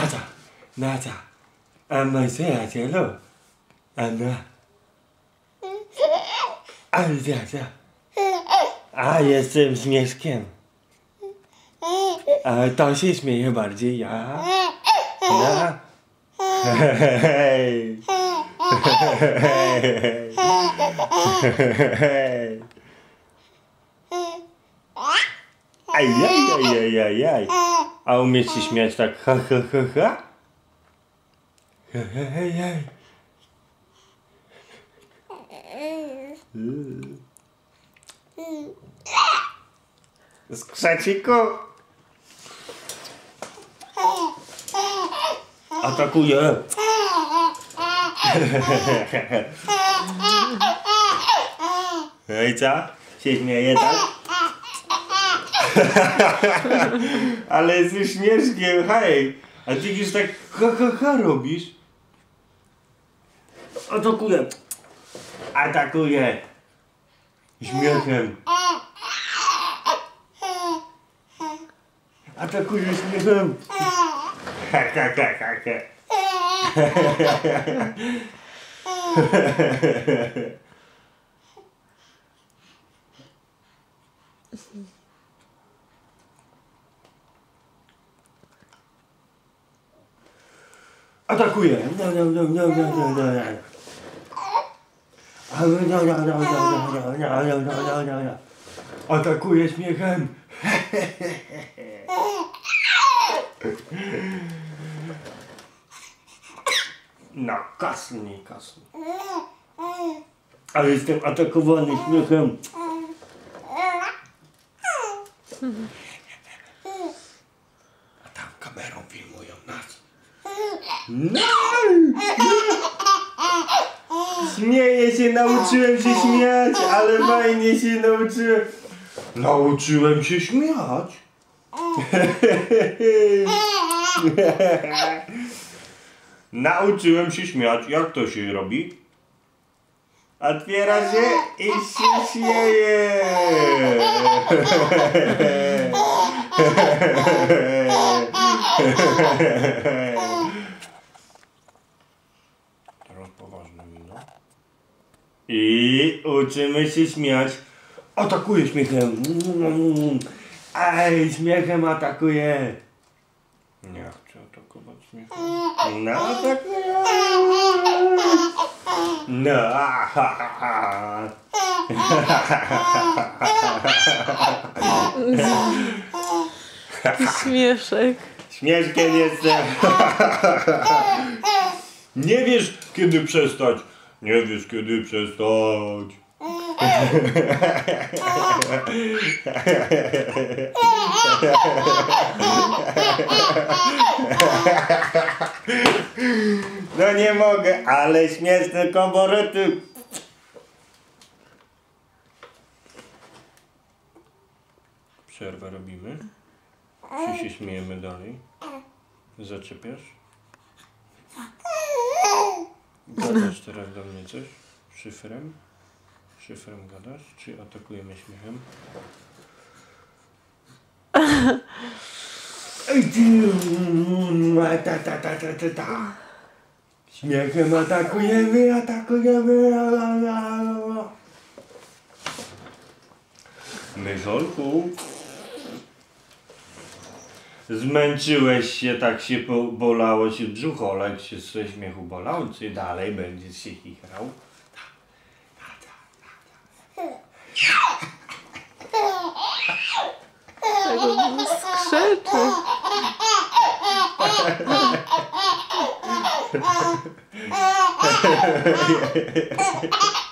아자, 나자, 안마이세 아세로, 안나. A widzę, Asia. A, jestem śmieszkiem. A to się śmieje bardziej ja. Ja. A umiesz się śmiać tak ha ha ha ha? Hej. Skrzeciku. Atakuje. Hej, co? Się śmieje, tak? Ale jesteś śmieszkiem, hej! A ty już tak ha ha ha robisz? Atakuje! Atakuje! Śmiechem! Atakuje śmiechem! Ha ha ha ha ha! no. Atakuje śmiechem! No, kasnij, kasnij. Ale jestem atakowany śmiechem. A tam kamerą filmują nas. No! Śmieję się, nauczyłem się śmiać, ale fajnie się nauczyłem. Nauczyłem się śmiać. Nauczyłem się śmiać. Jak to się robi? Otwiera się i się śmieje. I uczymy się śmiać. Atakuje śmiechem. Ej, śmiechem atakuje. Nie chcę atakować śmiechem. No, atakuje. No, ha, ha, ha. Śmieszek. Śmieszkiem jestem. Nie wiesz, kiedy przestać. Nie wiesz, kiedy przestać. No nie mogę, ale śmieszne koborety. Przerwę robimy. Czy się śmiejemy dalej? Zaczepiasz? Gadasz teraz do mnie coś? Szyfrem? Szyfrem gadasz? Czy atakujemy śmiechem? Ej ty! mm, Ta, ta, ta, ta, ta, ta. Śmiechem atakujemy, atakujemy. la, la, la, la. Myszolku. Zmęczyłeś się, tak się bolało się brzucholek, się ze śmiechu bolał, czy dalej będziesz się chichrał? Tego nie skrzeczy.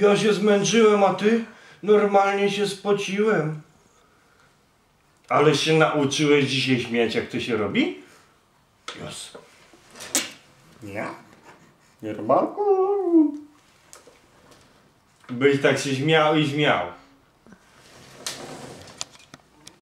Ja się zmęczyłem, a ty? Normalnie się spociłem. Ale się nauczyłeś dzisiaj śmiać, jak to się robi? Już. Nie? Nie robalku? Byś tak się śmiał i śmiał.